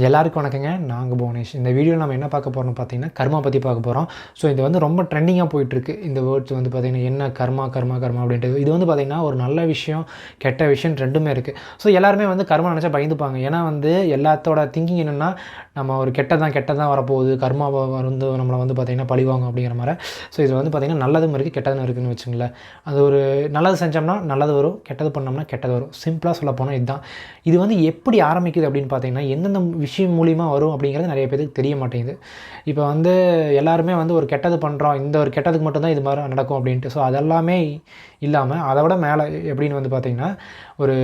எல்லாருக்கும் வணக்கங்க. நாங்கள் புவனேஷ். இந்த வீடியோவில் நம்ம என்ன பார்க்க போகிறோம்னு பார்த்தீங்கன்னா கர்மா பற்றி பார்க்க போகிறோம் ஸோ இது வந்து ரொம்ப ட்ரெண்டிங்காக போயிட்டுருக்கு. இந்த வேர்ட்ஸ் வந்து பார்த்திங்கன்னா என்ன கர்மா கர்மா கர்மா அப்படின்ட்டு இது வந்து பார்த்திங்கன்னா ஒரு நல்ல விஷயம் கெட்ட விஷயம் ரெண்டுமே இருக்குது ஸோ எல்லாருமே வந்து கர்மா நினச்சா பயந்துப்பாங்க. ஏன்னா வந்து எல்லாத்தோட திங்கிங் என்னென்னா நம்ம ஒரு கெட்டதான் கெட்டதான் வரப்போகுது. கர்மா வந்து நம்மளை வந்து பார்த்திங்கன்னா பழிவாங்க அப்படிங்கிற மாதிரி. ஸோ இது வந்து பார்த்திங்கன்னா நல்லதும் இருக்குது கெட்டதும் இருக்குதுன்னு வச்சுங்களேன் அது ஒரு நல்லது செஞ்சோம்னா நல்லது வரும் கெட்டது பண்ணோம்னா கெட்டது வரும். சிம்பிளாக சொல்ல போனால் இதுதான். இது வந்து எப்படி ஆரம்பிக்குது அப்படின்னு பார்த்தீங்கன்னா எந்தெந்த விஷயம் மூலிமா வரும் அப்படிங்கிறது நிறைய பேருக்கு தெரிய மாட்டேங்குது. இப்போ வந்து எல்லாருமே வந்து ஒரு கெட்டது பண்ணுறோம் இந்த ஒரு கெட்டதுக்கு மட்டும்தான் இது மாதிரி நடக்கும் அப்படின்ட்டு. ஸோ அதெல்லாமே இல்லாமல் அதை விட மேலே எப்படின்னு வந்து பார்த்திங்கன்னா ஒரு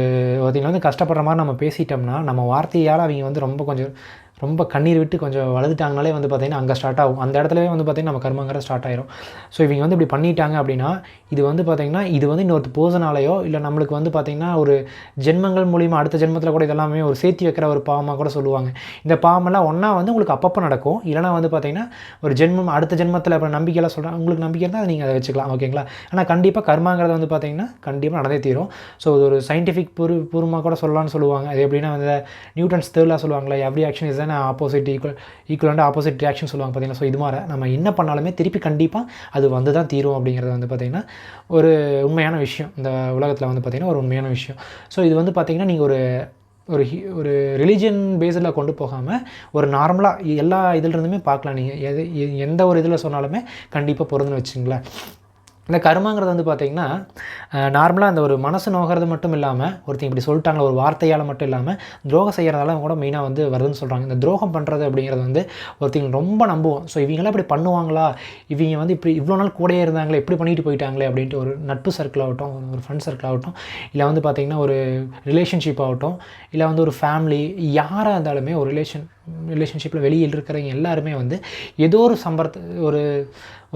பார்த்திங்கன்னா வந்து கஷ்டப்படுற மாதிரி நம்ம பேசிட்டோம்னா நம்ம வார்த்தையால் அவங்க வந்து ரொம்ப கொஞ்சம் ரொம்ப கண்ணீர் விட்டு கொஞ்சம் வளர்ந்துட்டாங்கனாலே வந்து பார்த்திங்கன்னா அங்கே ஸ்டார்ட் ஆகும். அந்த இடத்துலவே வந்து பார்த்திங்கன்னா நம்ம கர்மங்கிற ஸ்டார்ட் ஆயிரும். ஸோ இவங்க வந்து இப்படி பண்ணிட்டாங்க அப்படின்னா இது வந்து பார்த்திங்கன்னா இது வந்து இன்னொரு போசனாலேயோ இல்லை நம்மளுக்கு வந்து பார்த்திங்கன்னா ஒரு ஜென்மங்கள் மூலிமா அடுத்த ஜென்மத்தில் கூட இதெல்லாமே ஒரு சேர்த்தி வைக்கிற ஒரு பாவமாக கூட சொல்லுவாங்க. இந்த பாவமெல்லாம் ஒன்றா வந்து உங்களுக்கு அப்பப்போ நடக்கும். இல்லைனா வந்து பார்த்திங்கன்னா ஒரு ஜென்மம் அடுத்த ஜென்மத்தில் அப்புறம் நம்பிக்கையெல்லாம் சொல்கிறாங்க உங்களுக்கு நம்பிக்கை இருந்தால் அதை நீங்கள் அதை வச்சுக்கலாம் ஓகேங்களா ஆனால் கண்டிப்பாக கர்மாங்கிறது வந்து பார்த்திங்கன்னா கண்டிப்பாக நடந்தே தீரும். ஸோ இது ஒரு சயின்டிஃபிக் பூர்வ பூர்வமாக கூட சொல்லலாம்னு சொல்லுவாங்க. அது எப்படின்னா வந்து நியூட்டன்ஸ் தேர்லாக சொல்லுவாங்களே எவ்ரி ஆக்ஷன் இஸ் தான் ஆப்போசிட் ஈக்குவல் ஈக்குவலான ஆப்போசிட் ரியாக்ஷன் சொல்லுவாங்க பார்த்தீங்கன்னா ஸோ இது மாதிரி நம்ம என்ன பண்ணாலுமே திருப்பி கண்டிப்பாக அது வந்து தான் தீரும் அப்படிங்கிறது வந்து பார்த்திங்கன்னா ஒரு உண்மையான விஷயம். இந்த உலகத்தில் வந்து பார்த்திங்கன்னா ஒரு உண்மையான விஷயம். ஸோ இது வந்து பார்த்திங்கன்னா நீங்கள் ஒரு ஒரு ஹி ஒரு ரிலீஜியன் பேஸில் கொண்டு போகாமல் ஒரு நார்மலாக எல்லா இதுலேருந்துமே பார்க்கலாம். நீங்கள் எது எந்த ஒரு இதில் சொன்னாலுமே கண்டிப்பாக பொருந்துன்னு வச்சுங்களேன். இந்த கர்மாங்கிறது வந்து பார்த்திங்கன்னா நார்மலாக அந்த ஒரு மனசு நோகிறது மட்டும் இல்லாமல் ஒருத்தங்க இப்படி சொல்லிட்டாங்க ஒரு வார்த்தையால் மட்டும் இல்லாமல் துரோகம் செய்கிறதால கூட மெயினாக வந்து வருதுன்னு சொல்கிறாங்க இந்த துரோகம் பண்ணுறது அப்படிங்கிறது வந்து ஒருத்தங்க ரொம்ப நம்புவோம். ஸோ இவங்களாம் இப்படி பண்ணுவாங்களா? இவங்க வந்து இப்படி இவ்வளோ நாள் கூடயே இருந்தாங்களே இப்படி பண்ணிட்டு போயிட்டாங்களே அப்படின்ட்டு ஒரு நட்பு சர்க்கிள் ஆகட்டும் ஒரு ஃப்ரெண்ட் சர்க்கிள் ஆகட்டும் இல்லை வந்து பார்த்திங்கன்னா ஒரு ரிலேஷன்ஷிப் ஆகட்டும் இல்லை வந்து ஒரு ஃபேமிலி யாராக இருந்தாலுமே ஒரு ரிலேஷன் ரிலேஷன்ஷிப்பில் வெளியில் இருக்கிறவங்க எல்லாருமே வந்து ஏதோ ஒரு சம்பரத்து ஒரு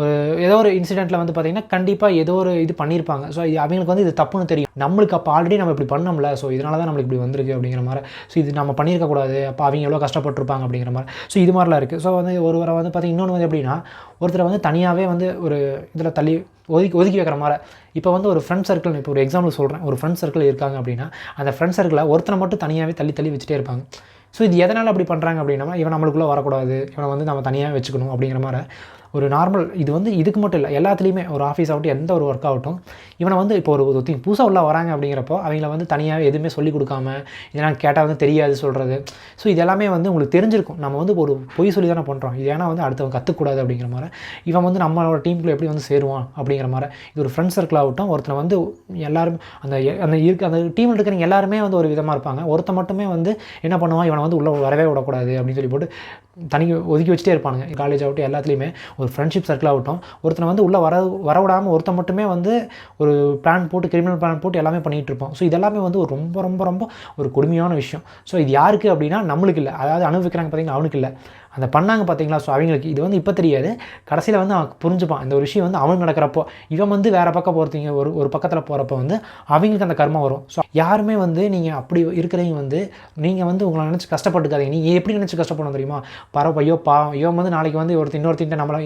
ஒரு ஏதோ ஒரு இன்சிடெண்ட்டில் வந்து பார்த்திங்கன்னா கண்டிப்பாக ஏதோ ஒரு இது பண்ணியிருப்பாங்க ஸோ இது அவங்களுக்கு வந்து இது தப்புன்னு தெரியும். நம்மளுக்கு அப்போ ஆல்ரெடி நம்ம இப்படி பண்ணோம்ல. ஸோ இதனால தான் நம்மளுக்கு இப்படி வந்திருக்கு அப்படிங்கிற மாதிரி. ஸோ இது நம்ம பண்ணியிருக்கக்கூடாது அப்போ அவங்க எவ்வளோ கஷ்டப்பட்டிருப்பாங்க அப்படிங்கிற மாதிரி. ஸோ இது மாதிரிலாம் இருக்குது ஸோ வந்து ஒருவரை வந்து பார்த்திங்கன்னா இன்னொன்று வந்து எப்படின்னா ஒருத்தரை வந்து தனியாகவே வந்து ஒரு இதில் தள்ளி ஒதுக்கி ஒதுக்கி வைக்கிற மாதிரி. இப்போ வந்து ஒரு ஃப்ரெண்ட் சர்க்கிள் இப்போ ஒரு எக்ஸாம்பிள் சொல்கிறேன் ஒரு ஃப்ரெண்ட் சர்க்கிள் இருக்காங்க அப்படின்னா அந்த ஃப்ரெண்ட் சர்க்கிளை ஒருத்தனை மட்டும் தனியாகவே தள்ளி தள்ளி வச்சுட்டே இருப்பாங்க. ஸோ இது எதனால் அப்படி பண்ணுறாங்க அப்படின்னா இவன் நம்மளுக்குள்ளே வரக்கூடாது. இவனை வந்து நம்ம தனியாக வச்சுக்கணும் அப்படிங்கிற மாதிரி. ஒரு நார்மல் இது வந்து இதுக்கு மட்டும் இல்லை எல்லாத்துலேயுமே ஒரு ஆஃபீஸ் ஆகட்டும் எந்த ஒரு ஒர்க் ஆகட்டும் இவனை வந்து இப்போ ஒரு ஒருத்தங்க புதுசாக உள்ள வராங்க அப்படிங்கிறப்போ அவங்கள வந்து தனியாக எதுவுமே சொல்லிக் கொடுக்காம இதெல்லாம் கேட்டால் வந்து தெரியாது சொல்கிறது ஸோ இது எல்லாமே வந்து உங்களுக்கு தெரிஞ்சிருக்கும். நம்ம வந்து ஒரு பொய் சொல்லி தானே பண்ணுறோம் இது ஏன்னா வந்து அடுத்தவங்க கற்றுக்கூடாது அப்படிங்கிற மாதிரி. இவன் வந்து நம்மளோட டீமுக்குள்ள எப்படி வந்து சேருவான் அப்படிங்கிற மாதிரி. இது ஒரு ஃப்ரெண்ட் சர்க்கிள் ஆகட்டும் ஒருத்தனை வந்து எல்லாரும் அந்த அந்த இருக்க அந்த டீமில் இருக்கிறவங்க எல்லாருமே வந்து ஒரு விதமாக இருப்பாங்க. ஒருத்தன் மட்டுமே வந்து என்ன பண்ணுவான்? இவனை வந்து உள்ளே வரவே விடக்கூடாது அப்படின்னு சொல்லி போட்டு தனி ஒதுக்கி வச்சுட்டே இருப்பானுங்க. காலேஜ் ஆகட்டும் எல்லாத்துலேயுமே. ஒரு ஃப்ரெண்ட்ஷிப் சர்க்கிள் ஆகட்டும். ஒருத்தனை வந்து உள்ளே வர வரவிடாமல் ஒருத்தன் மட்டுமே வந்து ஒரு பிளான் போட்டு கிரிமினல் பிளான் போட்டு எல்லாமே பண்ணிகிட்டு இருப்போம். ஸோ இதெல்லாமே வந்து ஒரு ரொம்ப ரொம்ப ரொம்ப ஒரு கொடுமையான விஷயம். ஸோ இது யாருக்கு அப்படின்னா நம்மளுக்கு இல்லை. அதாவது அனுபவிக்கிறாங்க பார்த்தீங்கன்னா அவனுக்கு இல்லை. அந்த பண்ணாங்க பார்த்தீங்களா ஸோ அவங்களுக்கு இது வந்து இப்போ தெரியாது. கடைசியில் வந்து அவன் புரிஞ்சுப்பான். இந்த ஒரு விஷயம் வந்து அவன் நடக்கிறப்போ இவன் வந்து வேறு பக்கம் போகிறீங்க ஒரு ஒரு பக்கத்தில் போகிறப்ப வந்து அவங்களுக்கு அந்த கர்மம் வரும். ஸோ யாருமே வந்து நீங்கள் அப்படி இருக்கிறவங்க வந்து நீங்கள் வந்து உங்களை நினச்சி கஷ்டப்பட்டுக்காதீங்க. நீங்கள் எப்படி நினச்சி கஷ்டப்படணும் தெரியுமா? பரவ ஐயோ பா ஐயோ வந்து நாளைக்கு வந்து ஒருத்தர் இன்னொருத்திட்ட நம்மளை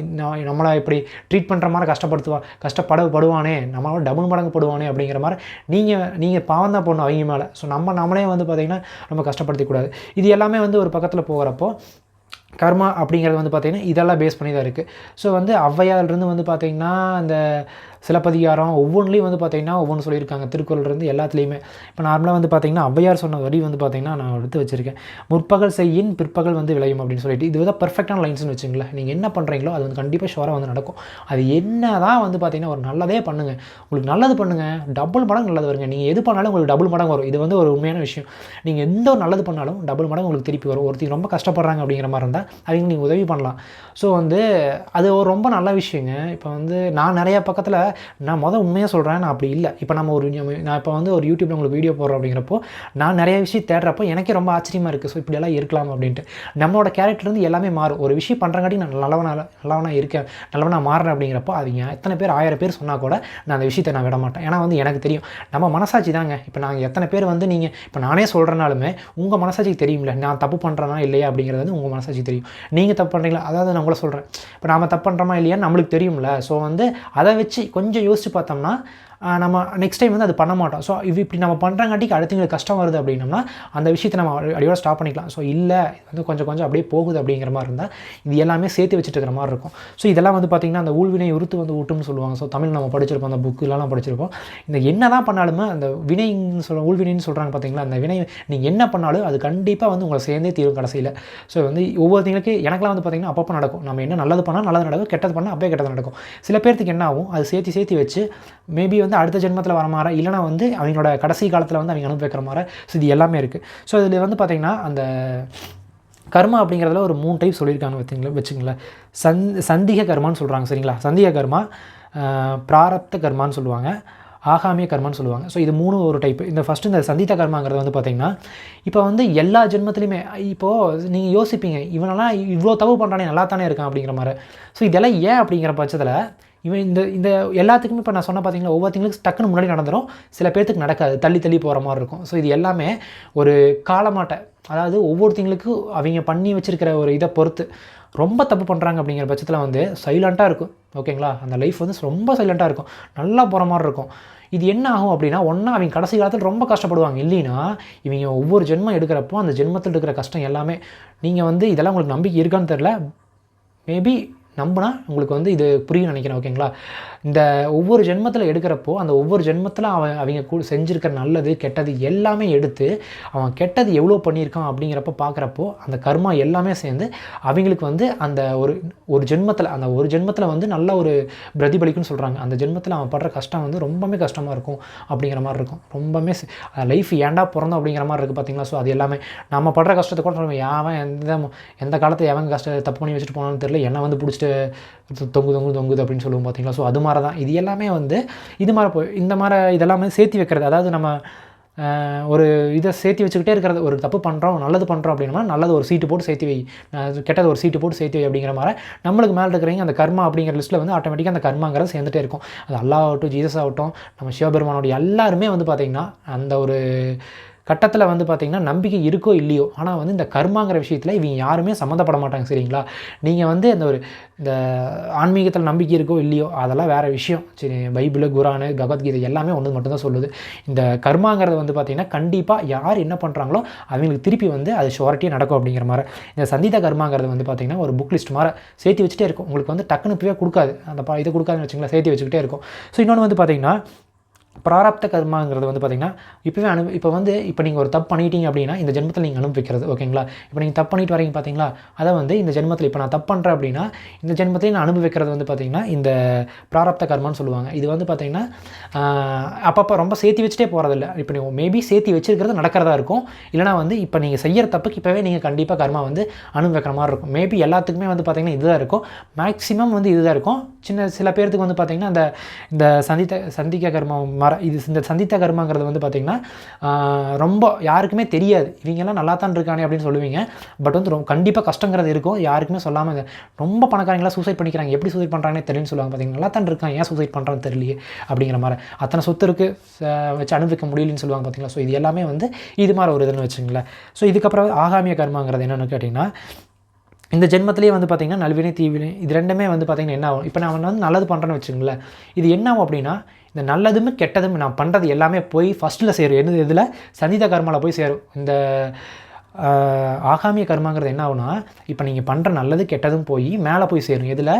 நம்மளை இப்படி ட்ரீட் பண்ணுற மாதிரி கஷ்டப்படுத்துவான் கஷ்டப்பட படுவானே நம்மளோட டபுள் மடங்கு படுவானே அப்படிங்கிற மாதிரி நீங்கள் நீங்கள் பாவம் தான் போடணும் அவங்க மேலே. ஸோ நம்ம நம்மளே வந்து பார்த்திங்கன்னா நம்ம கஷ்டப்படுத்திக்கூடாது இது எல்லாமே வந்து ஒரு பக்கத்தில் போகிறப்போ கர்மா அப்படிங்கிறது வந்து பார்த்திங்கன்னா இதெல்லாம் பேஸ் பண்ணி தான் இருக்குது ஸோ வந்து ஔவையார்லேருந்து வந்து பார்த்திங்கன்னா அந்த சிலப்பதிகாரம் ஒவ்வொன்றிலையும் வந்து பார்த்திங்கன்னா ஒவ்வொன்று சொல்லியிருக்காங்க. திருக்குறள்லேருந்து எல்லாத்துலேயுமே. இப்போ நார்மலாக வந்து பார்த்திங்கன்னா ஔவையார் சொன்ன வரி வந்து பார்த்திங்கன்னா நான் எடுத்து வச்சுருக்கேன். முற்பகல் செய்யின் பிற்பகல் வந்து விளையும் அப்படின்னு சொல்லிட்டு இது வந்து பர்ஃபெக்டான லைன்ஸ்னு வச்சுங்களேன். நீங்கள் என்ன பண்ணுறீங்களோ அது வந்து கண்டிப்பாக ஷோராக வந்து நடக்கும். அது என்ன தான் வந்து பார்த்திங்கன்னா ஒரு நல்லதே பண்ணுங்கள் உங்களுக்கு நல்லது பண்ணுங்கள் டபுள் மடங்கு நல்லது வருங்க. நீங்கள் எது பண்ணாலும் உங்களுக்கு டபுள் மடங்கு வரும். இது வந்து ஒரு உண்மையான விஷயம். நீங்கள் எந்த ஒரு நல்லது பண்ணாலும் டபுள் மடங்கு உங்களுக்கு திருப்பி வரும். ஒருத்தர் ரொம்ப கஷ்டப்படுறாங்க அப்படிங்கிற மாதிரி இருந்தால் அவங்க நீங்கள் உதவி பண்ணலாம். ஸோ வந்து அது ஒரு ரொம்ப நல்ல விஷயங்க. இப்போ வந்து நான் நிறையா பக்கத்தில் நான் மொதல் உண்மையாக சொல்கிறேன் நான் அப்படி இல்லை. இப்போ நம்ம ஒரு நான் இப்போ வந்து ஒரு யூடியூப்பில் உங்களுக்கு வீடியோ போடுறோம் அப்படிங்கிறப்போ நான் நிறைய விஷயம் தேடுறப்போ எனக்கே ரொம்ப ஆச்சரியமாக இருக்குது ஸோ இப்படியெல்லாம் இருக்கலாம் அப்படின்ட்டு. நம்மளோட கேரக்டர் வந்து எல்லாமே மாறும். ஒரு விஷயம் பண்ணுறங்காட்டி நான் நல்லவனா நல்லவனா இருக்கேன் நல்லவனா மாறுறேன் அப்படிங்கிறப்போ அவங்க எத்தனை பேர் ஆயிரம் பேர் சொன்னால் கூட நான் அந்த விஷயத்தை நான் விட மாட்டேன். ஏன்னா வந்து எனக்கு தெரியும் நம்ம மனசாட்சி தாங்க. இப்போ நாங்கள் எத்தனை பேர் வந்து நீங்கள் இப்போ நானே சொல்கிறனாலுமே உங்கள் மனசாட்சிக்கு தெரியும்ல நான் தப்பு பண்ணுறேனா இல்லையா அப்படிங்கிறது வந்து உங்கள் மனசாட்சிக்கு தெரியும். நீங்கள் தப்பு பண்ணுறீங்களா அதாவது நான் உங்களை சொல்கிறேன் இப்போ நாம தப்பு பண்ணுறோமா இல்லையான்னு நம்மளுக்கு தெரியும்ல. ஸோ வந்து அதை வச்சு கொஞ்சம் கொஞ்சம் யோசிச்சு பார்த்தோம்னா நம்ம நெக்ஸ்ட் டைம் வந்து அது பண்ண மாட்டோம். ஸோ இவ் இப்படி நம்ம பண்ணுறங்காட்டிக்கு அடுத்தவங்களுக்கு கஷ்டம் வருது அப்படின்னம்னா அந்த விஷயத்தை நம்ம அடி- அடியோட ஸ்டாப் பண்ணிக்கலாம். ஸோ இல்லை இது வந்து கொஞ்சம் கொஞ்சம் அப்படியே போகுது அப்படிங்கிற மாதிரி இருந்தால் இது எல்லாமே சேர்த்து வச்சுட்டு இருக்கிற மாதிரி இருக்கும். ஸோ இதெல்லாம் வந்து பார்த்திங்கன்னா அந்த ஊழ்வினை உறுத்து வந்து ஊட்டும்னு சொல்லுவாங்க. ஸோ தமிழ் நம்ம படிச்சிருப்போம் அந்த புக்குலாம் படிச்சிருப்போம். இந்த என்ன தான் பண்ணாலுமே அந்த வினைன்னு சொல்ல ஊழ்வினைன்னு சொல்கிறாங்க பார்த்தீங்களா அந்த வினை நீங்கள் என்ன பண்ணாலும் அது கண்டிப்பாக வந்து உங்களை சேர்ந்தே தீரும் கடைசியில். ஸோ வந்து ஒவ்வொருத்தங்களுக்கு எனக்குலாம் வந்து பார்த்திங்கன்னா அப்பப்போ நடக்கும். நம்ம என்ன நல்லது பண்ணால் நல்லது நடக்கும் கெட்டது பண்ணால் அப்படியே கெட்டது நடக்கும். சில பேர்த்துக்கு என்ன ஆகும் அது சேர்த்து சேர்த்து வச்சு மேபி வந்து அடுத்த ஜென்மத்தில் வர மாதிரி இல்லைனா வந்து அவங்களோட கடைசி காலத்தில் வந்து அவங்க அனுப்பி வைக்கிற மாதிரி ஸோ இது எல்லாமே இருக்குது ஸோ இதில் வந்து பார்த்திங்கன்னா அந்த கர்மா அப்படிங்கிறதுல ஒரு மூணு டைப் சொல்லியிருக்காங்க பார்த்தீங்களா வச்சுங்களேன் சந் சந்திக கர்மான்னு சொல்கிறாங்க சரிங்களா? சந்திக கர்மா பிராரப்த கர்மான்னு சொல்லுவாங்க ஆகாமிய கர்மான்னு சொல்லுவாங்க. ஸோ இது மூணு ஒரு டைப் இந்த ஃபஸ்ட்டு இந்த சந்தித்த கர்மாங்கிறது வந்து பார்த்திங்கன்னா இப்போ வந்து எல்லா ஜென்மத்துலையுமே இப்போது நீங்கள் யோசிப்பீங்க இவனெல்லாம் இவ்வளோ தப்பு பண்ணுறானே நல்லா தானே இருக்கான் அப்படிங்கிற மாதிரி ஸோ இதெல்லாம் ஏன் அப்படிங்கிற பட்சத்தில் இவன் இந்த இந்த எல்லாத்துக்குமே இப்போ நான் சொன்ன பார்த்தீங்களா ஒவ்வொருத்தங்களுக்கு டக்குன்னு முன்னாடி நடந்துடும் சில பேர்த்துக்கு நடக்காது. தள்ளி தள்ளி போகிற மாதிரி இருக்கும். ஸோ இது எல்லாமே ஒரு காலமாட்டை. அதாவது ஒவ்வொருத்தங்களுக்கும் அவங்க பண்ணி வச்சுருக்கிற ஒரு இதை பொறுத்து. ரொம்ப தப்பு பண்ணுறாங்க அப்படிங்கிற பட்சத்தில் வந்து சைலண்ட்டாக இருக்கும். ஓகேங்களா? அந்த லைஃப் வந்து ரொம்ப சைலண்ட்டாக இருக்கும். நல்லா போகிற மாதிரி இருக்கும். இது என்ன ஆகும் அப்படின்னா ஒன்றா அவங்க கடைசி காலத்தில் ரொம்ப கஷ்டப்படுவாங்க. இல்லைன்னா இவங்க ஒவ்வொரு ஜென்மம் எடுக்கிறப்போ அந்த ஜென்மத்தில் இருக்கிற கஷ்டம் எல்லாமே நீங்கள் வந்து இதெல்லாம் உங்களுக்கு நம்பிக்கை இருக்கான்னு தெரில மேபி நம்பினா உங்களுக்கு வந்து இது புரியும் நினைக்கிறேன் ஓகேங்களா? இந்த ஒவ்வொரு ஜென்மத்தில் எடுக்கிறப்போ அந்த ஒவ்வொரு ஜென்மத்தில் அவன் அவங்க கூட செஞ்சுருக்கிற நல்லது கெட்டது எல்லாமே எடுத்து அவன் கெட்டது எவ்வளோ பண்ணியிருக்கான் அப்படிங்கிறப்ப பார்க்குறப்போ அந்த கர்மா எல்லாமே சேர்ந்து அவங்களுக்கு வந்து அந்த ஒரு ஒரு ஜென்மத்தில் அந்த ஒரு ஜென்மத்தில் வந்து நல்ல ஒரு பிரதிபலிக்குன்னு சொல்கிறாங்க அந்த ஜென்மத்தில் அவன் படுற கஷ்டம் வந்து ரொம்பவே கஷ்டமாக இருக்கும் அப்படிங்கிற மாதிரி இருக்கும். ரொம்பவே லைஃப் ஏன்டா பிறந்தோம் அப்படிங்கிற மாதிரி இருக்குது பார்த்தீங்களா ஸோ அது எல்லாமே நம்ம படுற கஷ்டத்தை கூட சொல்லுவேன் யாவன் எந்த எந்த காலத்தை எவன் கஷ்ட தப்பு பண்ணி வச்சுட்டு போனான்னு தெரியல என்ன வந்து பிடிச்சிட்டு தொங்கு தொங்கு தொங்குது அப்படின்னு சொல்லுவோம் பார்த்தீங்களா? ஸோ அது மாதிரி தான் இது எல்லாமே வந்து இது மாதிரி போய் இந்த மாதிரி இதெல்லாமே சேர்த்து வைக்கிறது. அதாவது நம்ம ஒரு இதை சேர்த்து வச்சுக்கிட்டே இருக்கிறது. ஒரு தப்பு பண்ணுறோம் நல்லது பண்ணுறோம் அப்படின்னா நல்லது ஒரு சீட்டு போட்டு சேர்த்து வை. கெட்டது ஒரு சீட்டு போட்டு சேர்த்து வை அப்படிங்கிற மாதிரி நம்மளுக்கு மேலே இருக்கிறவங்க அந்த கர்மா அப்படிங்கிற லிஸ்ட்டில் வந்து ஆட்டோமேட்டிக்காக அந்த கர்மாங்கிறது சேர்ந்துட்டே இருக்கும். அது அல்லா ஆகட்டும் ஜீசஸ் ஆகட்டும் நம்ம சிவபெருமானோட எல்லாருமே வந்து பார்த்திங்கன்னா அந்த ஒரு கட்டத்தில் வந்து பார்த்திங்கன்னா நம்பிக்கை இருக்கோ இல்லையோ ஆனால் வந்து இந்த கர்மாங்கிற விஷயத்தில் இவங்க யாருமே சம்மந்தப்பட மாட்டாங்க சரிங்களா? நீங்கள் வந்து இந்த ஒரு இந்த ஆன்மீகத்தில் நம்பிக்கை இருக்கோ இல்லையோ அதெல்லாம் வேறு விஷயம். சரி பைபிள் குரானு பகவத்கீதை எல்லாமே ஒன்று மட்டும்தான் சொல்லுது. இந்த கர்மாங்கிறது வந்து பார்த்திங்கன்னா கண்டிப்பாக யார் என்ன பண்ணுறாங்களோ அவங்களுக்கு திருப்பி வந்து அது ஷோரிட்டியாக நடக்கும் அப்படிங்கிற மாதிரி. இந்த சந்தித கர்மாங்கிறது வந்து பார்த்திங்கன்னா ஒரு புக் லிஸ்ட் மாதிரி சேர்த்து வச்சுட்டே இருக்கும். உங்களுக்கு வந்து டக்குன்னு இப்போவே கொடுக்காது. அந்த பா இதை கொடுக்காதுன்னு வச்சுங்களேன் சேர்த்து வச்சுக்கிட்டே இருக்கும். ஸோ இன்னொன்று வந்து பார்த்திங்கன்னா பிராரப்த கர்மாங்கிறது வந்து பார்த்திங்கன்னா இப்போவே அனு இப்போ வந்து இப்போ நீங்கள் ஒரு தப்பு பண்ணிட்டீங்க அப்படின்னா இந்த ஜென்மத்தில் நீங்கள் அனுபவிக்கிறது ஓகேங்களா? இப்போ நீங்கள் தப்பு பண்ணிட்டு வரீங்க பார்த்தீங்களா அதை வந்து இந்த ஜென்மத்தில் இப்போ நான் தப்பு பண்ணுறேன் அப்படின்னா இந்த ஜென்மத்தில் நான் அனுபவிக்கிறது வந்து பார்த்திங்கன்னா இந்த பிராரப்த கர்மான்னு சொல்லுவாங்க. இது வந்து பார்த்திங்கன்னா அப்பப்போ ரொம்ப சேர்த்து வச்சுட்டே போகிறதில்ல இப்போ நீங்கள் மேபி சேர்த்து வச்சுருக்கிறது நடக்கிறதா இருக்கும். இல்லைனா வந்து இப்போ நீங்கள் செய்கிற தப்புக்கு இப்போவே நீங்கள் கண்டிப்பாக கர்மா வந்து அனுபவிக்கிற மாதிரி இருக்கும். மேபி எல்லாத்துக்குமே வந்து பார்த்திங்கன்னா இதுதான் இருக்கும். மேக்ஸிமம் வந்து இதுதான் இருக்கும். சின்ன சில பேர்த்துக்கு வந்து பார்த்திங்கன்னா அந்த இந்த சந்தித்த சந்திக்க கர்மம் மர இது இந்த சந்தித்த கர்மாங்கிறது வந்து பார்த்திங்கன்னா ரொம்ப யாருக்குமே தெரியாது. இவங்கெல்லாம் நல்லா தான் இருக்கானே அப்படின்னு சொல்லுவீங்க. பட் வந்து ரொம்ப கண்டிப்பாக கஷ்டங்கிறது இருக்கும். யாருக்குமே சொல்லாமல் ரொம்ப பணக்காரங்களாம் சூசைட் பண்ணிக்கிறாங்க. எப்படி சூசைட் பண்ணுறாங்கன்னு தெரியும்னு சொல்லுவாங்க. பார்த்தீங்கன்னா நல்லா தான் இருக்கான். ஏன் சூசைட் பண்ணுறான்னு தெரியலையே அப்படிங்கிற மாதிரி. அத்தனை சொத்து இருக்குது வச்சு அனுபவிக்க முடியலன்னு சொல்லுவாங்க பார்த்தீங்களா ஸோ இது எல்லாமே வந்து இது மாதிரி ஒரு இதுன்னு வச்சுங்களேன் ஸோ இதுக்கப்புறம் ஆகாமிய கர்மாங்கிறது என்னென்னு கேட்டிங்கன்னா இந்த ஜென்மத்திலேயே வந்து பார்த்திங்கன்னா நல்வினை தீவினை இது ரெண்டுமே வந்து பார்த்திங்கன்னா என்ன ஆகும்? இப்போ நான் வந்து நல்லது பண்ணுறேன்னு வச்சுங்களேன் இது என்ன ஆகும் அப்படின்னா இந்த நல்லதும் கெட்டதும் நான் பண்ணுறது எல்லாமே போய் ஃபஸ்ட்டில் சேரும். எது இதில் சந்தித கர்மாவில் போய் சேரும். இந்த ஆகாமிய கர்மாங்கிறது என்ன ஆகுனா இப்போ நீங்கள் பண்ணுற நல்லது கெட்டதும் போய் மேலே போய் சேரும். எதில்?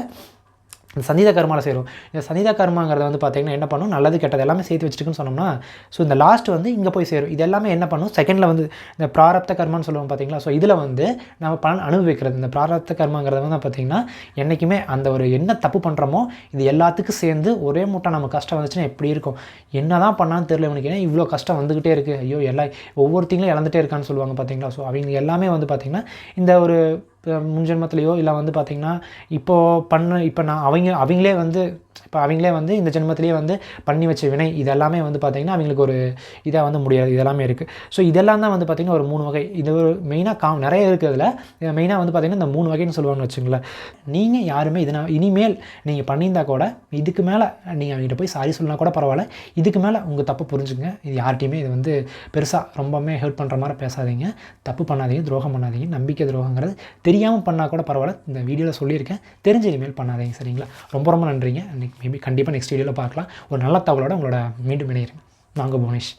இந்த சந்தித கர்மாவில் சேரும். இந்த சந்தித கர்மாங்கிறத வந்து பார்த்திங்கன்னா என்ன பண்ணும்? நல்லது கெட்டது எல்லாமே சேர்த்து வச்சுட்டுக்குன்னு சொன்னோம்னா ஸோ இந்த லாஸ்ட் வந்து இங்கே போய் சேரும். இது எல்லாமே என்ன பண்ணும்? செகண்டில் வந்து இந்த பிராரப்த கர்மான்னு சொல்லுவோம் பார்த்தீங்களா ஸோ இதில் வந்து நம்ம பலன் அனுபவிக்கிறது. இந்த பிராரப்த கர்மாங்கிறது வந்து பார்த்திங்கன்னா என்றைக்குமே அந்த ஒரு என்ன தப்பு பண்ணுறோமோ இது எல்லாத்துக்கும் சேர்ந்து ஒரே மூட்டை நம்ம கஷ்டம் வந்துச்சுன்னா எப்படி இருக்கும்? என்ன தான் பண்ணான்னு தெரியல இவனுக்கு. ஏன்னா இவ்வளோ கஷ்டம் வந்துக்கிட்டே இருக்குது ஐயோ எல்லா ஒவ்வொருத்தங்களும் இழந்துட்டே இருக்கான்னு சொல்லுவாங்க பார்த்தீங்களா ஸோ அவங்க எல்லாமே வந்து பார்த்திங்கன்னா இந்த ஒரு முன் ஜென்மத்திலையோ இல்லை வந்து பார்த்திங்கன்னா இப்போது பண்ண இப்போ நான் அவங்க அவங்களே வந்து இப்போ அவங்களே வந்து இந்த ஜென்மத்திலேயே வந்து பண்ணி வச்ச வினை இதெல்லாமே வந்து பார்த்திங்கன்னா அவங்களுக்கு ஒரு இதாக வந்து முடியாது. இதெல்லாமே இருக்குது ஸோ இதெல்லாம் தான் வந்து பார்த்திங்கன்னா ஒரு மூணு வகை. இது ஒரு மெயினாக கா நிறைய இருக்கிறதுல மெயினாக வந்து பார்த்திங்கன்னா இந்த மூணு வகைன்னு சொல்லுவாங்கன்னு வச்சுங்களேன் நீங்கள் யாருமே இதனால் இனிமேல் நீங்கள் பண்ணியிருந்தா கூட இதுக்கு மேலே நீங்கள் அவங்ககிட்ட போய் சாரி சொல்லலாம் கூட பரவாயில்ல. இதுக்கு மேலே உங்கள் தப்பு புரிஞ்சுங்க இது யார்கிட்டையுமே இது வந்து பெருசாக ரொம்பவுமே ஹெல்ப் பண்ணுற மாதிரி பேசாதீங்க. தப்பு பண்ணாதீங்க துரோகம் பண்ணாதீங்க. நம்பிக்கை துரோகங்கிறது தெரியாமல் பண்ணால் கூட பரவாயில்ல. இந்த வீடியோவில் சொல்லியிருக்கேன். தெரிஞ்ச இனிமேல் பண்ணாதீங்க. சரிங்களா? ரொம்ப ரொம்ப நன்றிங்க. மேபி கண்டிப்பாக நெக்ஸ்ட் வீடியோவில் பார்க்கலாம். ஒரு நல்ல தகவலோட உங்களோட மீண்டும் இணைகிறேன் நாங்கள் புவனேஷ்.